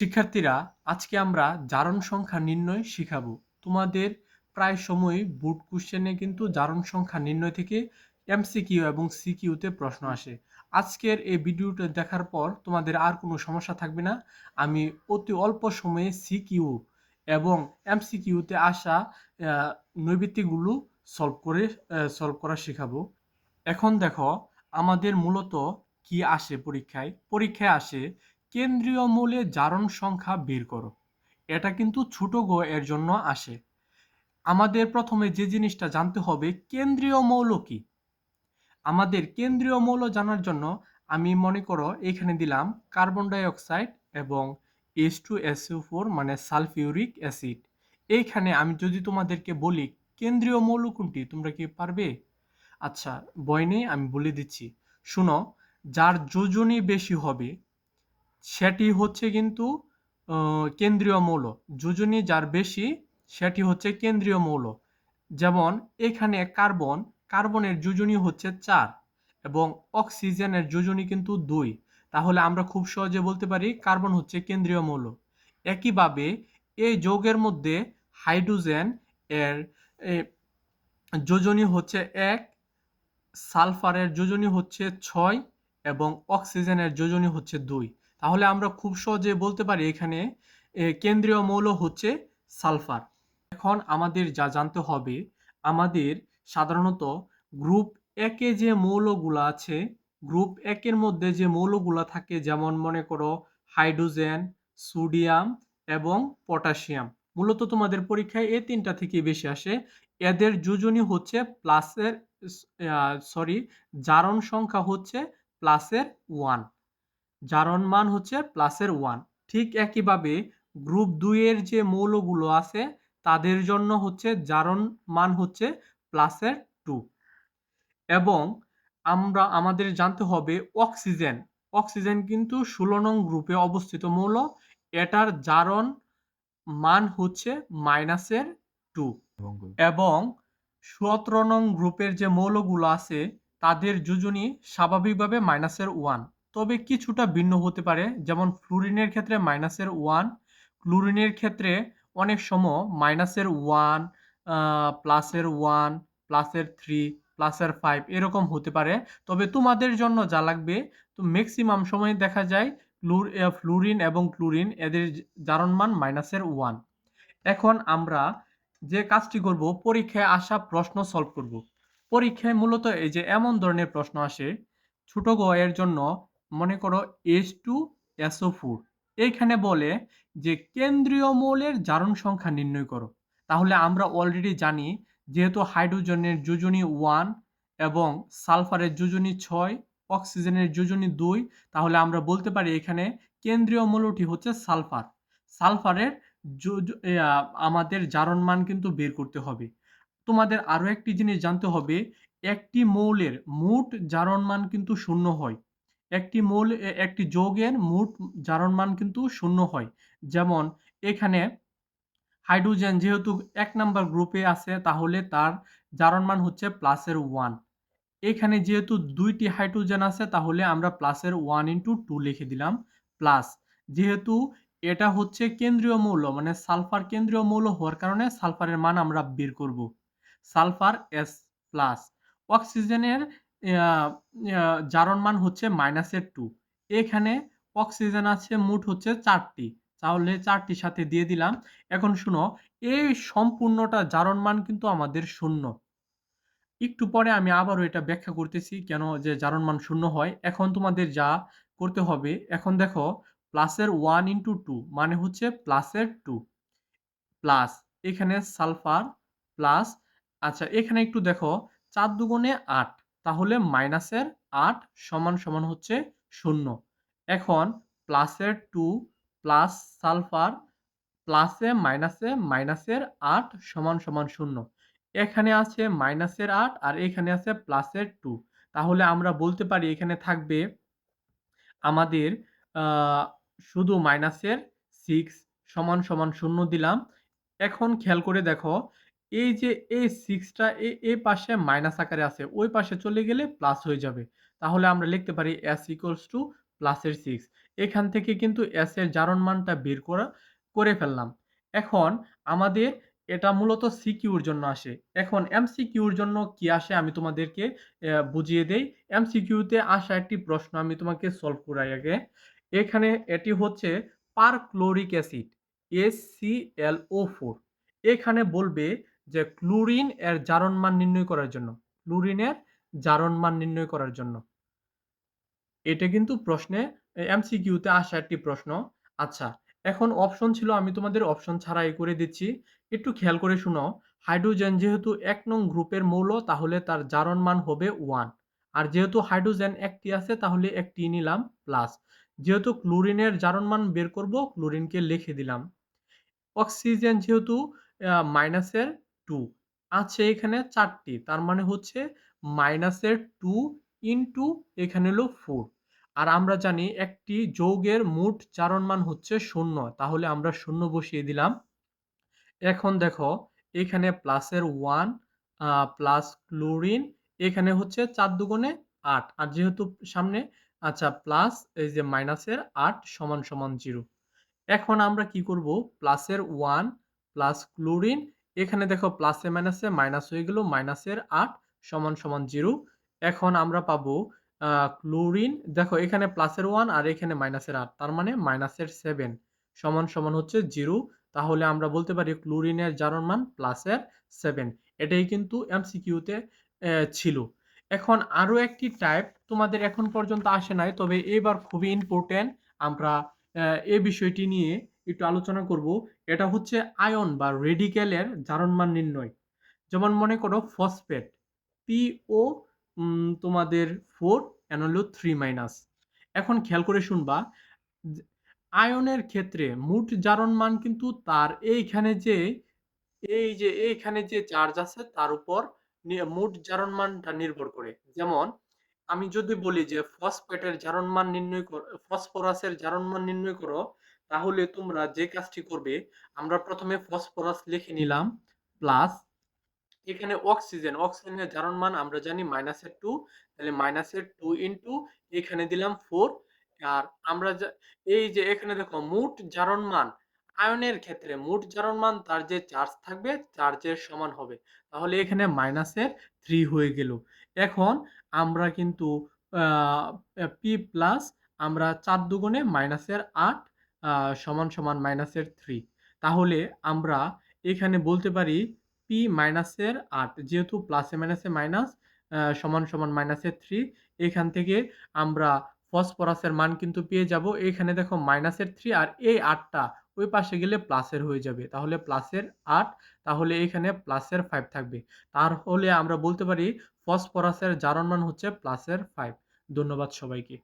শিক্ষার্থীরা আজকে আমরা জারণ সংখ্যা নির্ণয় শিখাবো। তোমাদের প্রায় সময়ই বুট কোশ্চেনে কিন্তু জারণ সংখ্যা নির্ণয় থেকে এমসিকিউ এবং সিকিউতে প্রশ্ন আসে। আজকের এই ভিডিওটা দেখার পর তোমাদের আর কোনো সমস্যা থাকবে না। আমি অতি অল্প সময়ে সিকিউ এবং এমসিকিউতে আসা আহ, নৈবিত্তিকগুলো সলভ করে সলভ করা শেখাবো। এখন দেখো আমাদের মূলত কি আসে পরীক্ষায়? পরীক্ষায় আসে কেন্দ্রীয় মৌলের জারণ সংখ্যা বের করো। এটা কিন্তু ছোট গ এর জন্য আসে। আমাদের প্রথমে যে জিনিসটা জানতে হবে, কেন্দ্রীয় মৌল কি? আমাদের কেন্দ্রীয় মৌল জানার জন্য আমি মনে করো এখানে দিলাম কার্বন ডাই অক্সাইড এবং এস টু এসও ফোর মানে সালফিউরিক অ্যাসিড। এইখানে আমি যদি তোমাদেরকে বলি কেন্দ্রীয় মৌল কোনটি, তোমরা কি পারবে? আচ্ছা বয় নেই আমি বলে দিচ্ছি। শুনো, যার যোজনী বেশি হবে সেটি হচ্ছে কিন্তু কেন্দ্রীয় মৌল। যোজনী যার বেশি, সেটি হচ্ছে কেন্দ্রীয় মৌল। যেমন, এখানে কার্বন, কার্বনের যোজনী হচ্ছে চার এবং অক্সিজেনের যোজনী কিন্তু দুই। তাহলে আমরা খুব সহজে বলতে পারি কার্বন হচ্ছে কেন্দ্রীয় মৌল। একইভাবে এই যৌগের মধ্যে হাইড্রোজেন এর যোজনী হচ্ছে এক, সালফারের যোজনী হচ্ছে ছয় এবং অক্সিজেনের যোজনী হচ্ছে দুই। তাহলে আমরা খুব সহজে বলতে পারি এখানে কেন্দ্রীয় মৌল হচ্ছে সালফার। এখন আমাদের যা জানতে হবে, আমাদের সাধারণত গ্রুপ একে যে মৌলগুলো আছে, গ্রুপ একের মধ্যে যে মৌলগুলো থাকে, যেমন মনে করো হাইড্রোজেন, সোডিয়াম এবং পটাশিয়াম, মূলত তোমাদের পরীক্ষায় এই তিনটা থেকে বেশি আসে। এদের যোজনী হচ্ছে প্লাসের সরি, জারণ সংখ্যা হচ্ছে প্লাসের ওয়ান। জারণ মান হচ্ছে প্লাসের ওয়ান ঠিক একইভাবে গ্রুপ দুইয়ের যে মৌলগুলো আছে তাদের জন্য হচ্ছে জারণ মান হচ্ছে প্লাসের টু এবং আমরা আমাদের জানতে হবে অক্সিজেন অক্সিজেন কিন্তু ষোলো নং গ্রুপে অবস্থিত মৌল। এটার জারণ মান হচ্ছে মাইনাসের টু এবং সতেরো নং গ্রুপের যে মৌলগুলো আছে তাদের যোজনী স্বাভাবিকভাবে মাইনাসের ওয়ান তবে কিছুটা ভিন্ন হতে পারে, যেমন ফ্লুরিনের ক্ষেত্রে মাইনাসের ওয়ান ক্লোরিনের ক্ষেত্রে অনেক সময় মাইনাসের ওয়ান প্লাসের ওয়ান প্লাসের থ্রি প্লাসের ফাইভ এরকম হতে পারে। তবে তোমাদের জন্য যা লাগবে, তো ম্যাক্সিমাম সময় দেখা যায় ক্লোর- ফ্লুরিন এবং ক্লোরিন এদের জারণ মান মাইনাসের ওয়ান এখন আমরা যে কাজটি করব, পরীক্ষায় আসা প্রশ্ন সলভ করব। পরীক্ষায় মূলত এই যে এমন ধরনের প্রশ্ন আসে, ছোট গ এর জন্য মনে করো এস টু এসও ফোর এইখানে বলে যে কেন্দ্রীয় মৌলের জারণ সংখ্যা নির্ণয় করো। তাহলে আমরা অলরেডি জানি যেহেতু হাইড্রোজেনের যোজনী ওয়ান এবং সালফারের যোজনী ছয় অক্সিজেনের যোজনী দুই, তাহলে আমরা বলতে পারি এখানে কেন্দ্রীয় মৌলটি হচ্ছে সালফার সালফারের আমাদের জারণ মান কিন্তু বের করতে হবে। তোমাদের আরও একটি জিনিস জানতে হবে, একটি মৌলের মোট জারণ মান কিন্তু শূন্য হয়। একটি মৌল একটি যৌগের মোট জারণ মান কিন্তু শূন্য হয়। যেমন, এখানে হাইড্রোজেন যেহেতু এক নাম্বার গ্রুপে আছে, তাহলে তার জারণ মান হচ্ছে প্লাসের ওয়ান এখানে যেহেতু দুইটি হাইড্রোজেন আছে, তাহলে আমরা প্লাসের ওয়ান ইন্টু টু লিখে দিলাম প্লাস যেহেতু এটা হচ্ছে কেন্দ্রীয় মৌল মানে সালফার কেন্দ্রীয় মৌল হওয়ার কারণে সালফারের মান আমরা বের করব। সালফার এস প্লাস অক্সিজেনের জারণ মান হচ্ছে মাইনাসের টু এখানে অক্সিজেন আছে মোট হচ্ছে চারটি। তাহলে চারটির সাথে দিয়ে দিলাম। এখন শুনো, এই সম্পূর্ণটা জারণ মান কিন্তু আমাদের শূন্য। একটু পরে আমি আবারও এটা ব্যাখ্যা করতেছি কেন যে জারণ মান শূন্য হয়। এখন তোমাদের যা করতে হবে, এখন দেখো প্লাসের ওয়ান ইন্টু টু মানে হচ্ছে প্লাসের টু প্লাস এখানে সালফার প্লাস আচ্ছা এখানে একটু দেখো, চার দুগুণে আট। তাহলে মাইনাসের আট সমান সমান হচ্ছে শূন্য। এখন প্লাসের টু প্লাস সালফার প্লাসে মাইনাসে মাইনাসের আট সমান সমান শূন্য। এখানে আছে মাইনাসের আট আর এখানে আছে প্লাসের টু তাহলে আমরা বলতে পারি এখানে থাকবে আমাদের শুধু মাইনাসের সিক্স সমান সমান শূন্য দিলাম। এখন খেয়াল করে দেখো এই যে এই সিক্সটা এ এ পাশে মাইনাস আকারে আছে, ওই পাশে চলে গেলে প্লাস হয়ে যাবে। তাহলে আমরা লিখতে পারি এস ইকুয়ালস টু প্লাসের সিক্স এখান থেকে কিন্তু এস এর জারণ মানটা বের করা, করে ফেললাম। এখন আমাদের এটা মূলত সিকিউর জন্য আসে। এখন এমসিকিউর জন্য কি আসে আমি তোমাদেরকে বুঝিয়ে দেই। এমসিকিউতে আসা একটি প্রশ্ন আমি তোমাকে সলভ করাই আগে। এখানে এটি হচ্ছে পার ক্লোরিক অ্যাসিড এসিএলও ফোর এখানে বলবে যে ক্লোরিন এর জারণ মান নির্ণয় করার জন্য ক্লোরিনের জারণ মান নির্ণয় করার জন্য। এটা কিন্তু প্রশ্নে এমসিকিউতে আসা একটি প্রশ্ন। আচ্ছা এখন অপশন ছিল, আমি তোমাদের অপশন ছাড়াই করে দিচ্ছি। একটু খেয়াল করে শুনো, হাইড্রোজেন যেহেতু এক নং গ্রুপের মৌল, তাহলে তার জারণ মান হবে ওয়ান। আর যেহেতু হাইড্রোজেন একটি আছে, তাহলে একটি নিলাম প্লাস। যেহেতু ক্লোরিনের জারণ মান বের করব, ক্লোরিনকে লিখে দিলাম। অক্সিজেন যেহেতু মাইনাসের টু আছে এখানে চারটি, তার মানে হচ্ছে মাইনাসের টু ইন্টু এখানে হলো ফোর আর আমরা জানি একটি যৌগের মোট চারণ মান হচ্ছে শূন্য, তাহলে আমরা শূন্য বসিয়ে দিলাম। এখন দেখো, এখানে প্লাসের ওয়ান প্লাস ক্লোরিন এখানে হচ্ছে চার দুগুণে আট। আর যেহেতু সামনে আচ্ছা প্লাস এই যে মাইনাসের আট সমান সমান জিরো এখন আমরা কি করব? প্লাসের ওয়ান প্লাস ক্লোরিন এখানে দেখো প্লাসে মাইনাসে মাইনাস হয়ে গেল মাইনাসের আট সমান সমান জিরো এখন আমরা পাবো ক্লোরিন দেখো এখানে প্লাসের ওয়ান আর এখানে মাইনাসের আট, তার মানে মাইনাসের সেভেন সমান সমান হচ্ছে জিরো তাহলে আমরা বলতে পারি ক্লোরিনের জারণ মান প্লাসের সেভেন এটাই কিন্তু এমসিকিউতে ছিল। এখন আরও একটি টাইপ তোমাদের এখন পর্যন্ত আসে নাই, তবে এবার খুবই ইম্পর্টেন্ট আমরা এ বিষয়টি নিয়ে একটু আলোচনা করব। এটা হচ্ছে আয়ন বা রেডিক্যালের মান নির্ণয়। যেমন মনে করো ফসফেট পিও তোমাদের ফোর হলো থ্রি মাইনাস এখন খেয়াল করে শুনবা আয়নের ক্ষেত্রে মোট জারণ কিন্তু তার এইখানে যে, এই যে এইখানে যে চার্জ আছে তার উপর মোট জারণ মানটা নির্ভর করে। যেমন আমি যদি বলি যে ফসফেটের জারণ মান নির্ণয় ফসফরাসের জারণ মান নির্ণয় করো তাহলে তোমরা যে কাজটি করবে, আমরা প্রথমে ফসফরাস লিখে নিলাম প্লাস এখানে অক্সিজেন অক্সিজেনের জারণ মান আমরা জানি মাইনাসের টু তাহলে মাইনাসের টু ইন্টু এখানে দিলাম ফোর আর আমরা এই যে এখানে দেখো মোট জারণ মান, আয়নের ক্ষেত্রে মোট জারণ মান তার যে চার্জ থাকবে চার্জের সমান হবে। তাহলে এখানে মাইনাসের থ্রি হয়ে গেল। এখন আমরা কিন্তু পি প্লাস আমরা চার দুগুণে মাইনাসের আট সমান সমান মাইনাসের থ্রি তাহলে আমরা এখানে বলতে পারি পি মাইনাসের আট, যেহেতু প্লাসে মাইনাসে মাইনাস সমান সমান মাইনাসের থ্রি এখান থেকে আমরা ফসফরাসের মান কিন্তু পেয়ে যাব। এখানে দেখো মাইনাসের থ্রি আর এই আটটা ওই পাশে গেলে প্লাসের হয়ে যাবে। তাহলে প্লাসের আট, তাহলে এখানে প্লাসের ফাইভ থাকবে। তাহলে আমরা বলতে পারি ফসফরাসের জারণ মান হচ্ছে প্লাসের ফাইভ ধন্যবাদ সবাইকে।